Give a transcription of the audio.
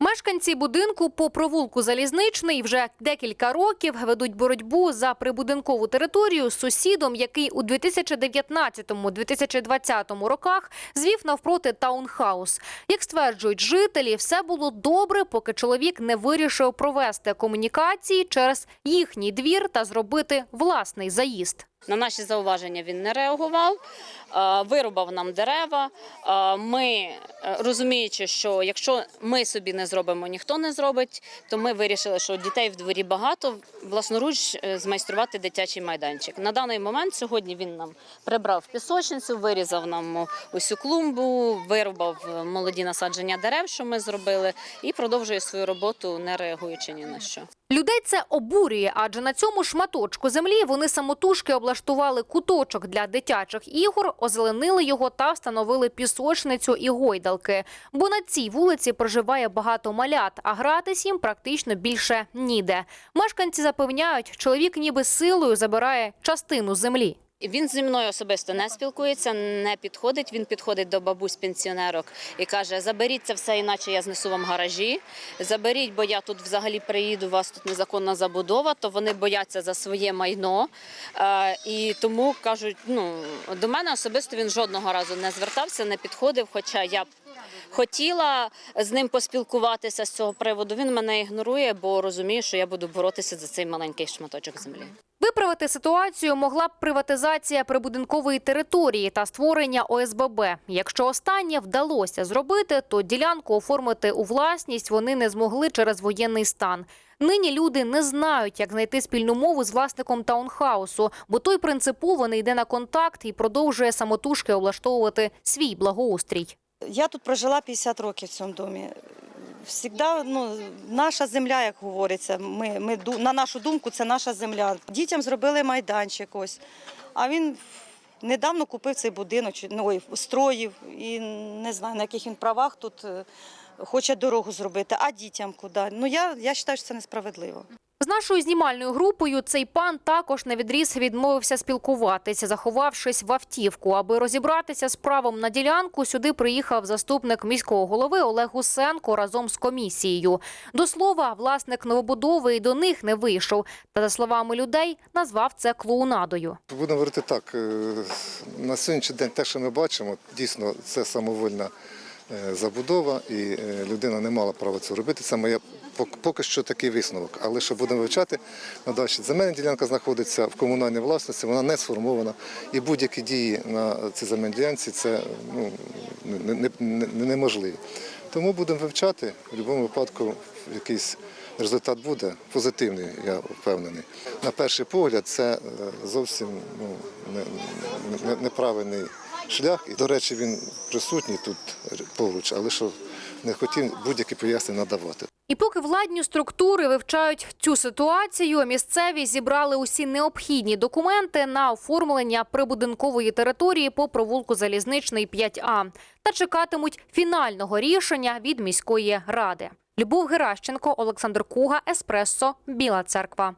Мешканці будинку по провулку Залізничний вже декілька років ведуть боротьбу за прибудинкову територію з сусідом, який у 2019-2020 роках звів навпроти таунхаус. Як стверджують жителі, все було добре, поки чоловік не вирішив провести комунікації через їхній двір та зробити власний заїзд. На наші зауваження він не реагував, е, вирубав нам дерева. Е, Ми, е, розуміючи, що якщо ми собі не зробимо, ніхто не зробить, то ми вирішили, що дітей в дворі багато, власноруч змайструвати дитячий майданчик. На даний момент сьогодні він нам прибрав пісочницю, вирізав нам усю клумбу, вирубав молоді насадження дерев, що ми зробили, і продовжує свою роботу, не реагуючи ні на що. Людей це обурює, адже на цьому шматочку землі вони самотужки облаштували куточок для дитячих ігор, озеленили його та встановили пісочницю і гойдалки. Бо на цій вулиці проживає багато малят, а гратись їм практично більше ніде. Мешканці запевняють, чоловік ніби силою забирає частину землі. Він зі мною особисто не спілкується, не підходить. Він підходить до бабусь пенсіонерок і каже: заберіть це все, іначе я знесу вам гаражі. Заберіть, бо я тут взагалі приїду. У вас тут незаконна забудова. То вони бояться за своє майно. Е, і тому кажуть: ну до мене особисто він жодного разу не звертався, не підходив. Хоча я хотіла з ним поспілкуватися з цього приводу. Він мене ігнорує, бо розуміє, що я буду боротися за цей маленький шматочок землі. Виправити ситуацію могла б приватизація прибудинкової території та створення ОСББ. Якщо останнє вдалося зробити, то ділянку оформити у власність вони не змогли через воєнний стан. Нині люди не знають, як знайти спільну мову з власником таунхаусу, бо той принципово не йде на контакт і продовжує самотужки облаштовувати свій благоустрій. Я тут прожила 50 років в цьому домі. Всігда, ну, наша земля, як говориться, ми, ми, на нашу думку, це наша земля. Дітям зробили майданчик ось, а він недавно купив цей будинок, ну, строїв, і не знаю, на яких він правах тут е, хоче дорогу зробити, а дітям куди. Ну, я, я вважаю, що це несправедливо. З нашою знімальною групою цей пан також на відріз відмовився спілкуватися, заховавшись в автівку. Аби розібратися з правом на ділянку, сюди приїхав заступник міського голови Олег Гусенко разом з комісією. До слова, власник новобудови і до них не вийшов. Та за словами людей, назвав це клоунадою. Будемо говорити так. е, На сьогоднішній день те, що ми бачимо, дійсно це самовольна забудова, і е, людина не мала права це робити. Це пок- поки що такий висновок. Але що будемо вивчати надалі. Земельна ділянка знаходиться в комунальній власності, вона не сформована. І будь-які дії на цій земельній ділянці це ну, не- не- не- не- неможливі. Тому будемо вивчати в будь-якому випадку якийсь. Результат буде позитивний, я впевнений. На перший погляд, це е, зовсім ну, не- не- неправильний шлях. І, до речі, він присутній тут поруч, але що не хотів будь-які пояснення надавати. І поки владні структури вивчають цю ситуацію, місцеві зібрали усі необхідні документи на оформлення прибудинкової території по провулку Залізничний 5А та чекатимуть фінального рішення від міської ради. Любов Геращенко, Олександр Куга, Еспресо, Біла Церква.